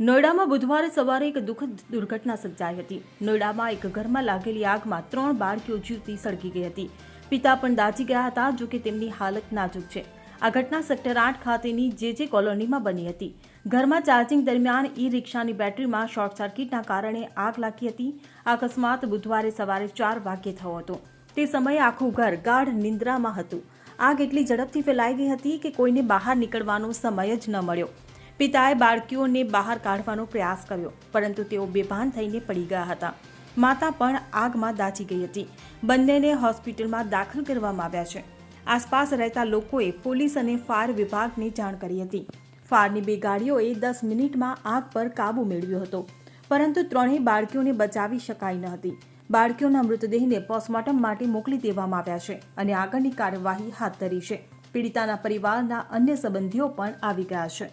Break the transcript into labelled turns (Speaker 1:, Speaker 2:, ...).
Speaker 1: નોઈડામાં બુધવારે સવારે એક દુઃખદ દુર્ઘટના સર્જાઈ હતી. નોઈડામાં એક ઘરમાં લાગેલી આગમાં ત્રણ બાળકીઓ જીવતી સળગી ગઈ હતી. પિતા પણ દાઝી ગયા હતા, જો કે તેમની હાલત નાજુક છે. આ ઘટના સેક્ટર આઠ ખાતેની જે જે કોલોનીમાં બની હતી. ઘરમાં ચાર્જિંગ દરમિયાન ઈ રિક્ષાની બેટરીમાં શોર્ટ સર્કિટના કારણે આગ લાગી હતી. અકસ્માત બુધવારે સવારે ચાર વાગ્યે થયો હતો. તે સમયે આખું ઘર ગાઢ નિંદ્રામાં હતું. આગ એટલી ઝડપથી ફેલાઈ ગઈ હતી કે કોઈને બહાર નીકળવાનો સમય જ ન મળ્યો. પિતાએ બાળકીઓને બહાર કાઢવાનો પ્રયાસ કર્યો, પરંતુ તેઓ બેભાન થઈને પડી ગયા હતા. માતા પણ આગમાં દાઝી ગઈ હતી. બંનેને હોસ્પિટલમાં દાખલ કરવામાં આવ્યા છે. આસપાસ રહેતા લોકોએ પોલીસ અને ફાયર વિભાગને જાણ કરી હતી. ફાયરની બે ગાડીઓએ દસ મિનિટમાં આગ પર કાબૂ મેળવ્યો હતો, પરંતુ ત્રણેય બાળકીઓને બચાવી શકાઈ ન હતી. બાળકીઓના મૃતદેહને પોસ્ટમોર્ટમ માટે મોકલી દેવામાં આવ્યા છે અને આગળની કાર્યવાહી હાથ ધરી છે. પીડિતાના પરિવારના અન્ય સંબંધીઓ પણ આવી ગયા છે.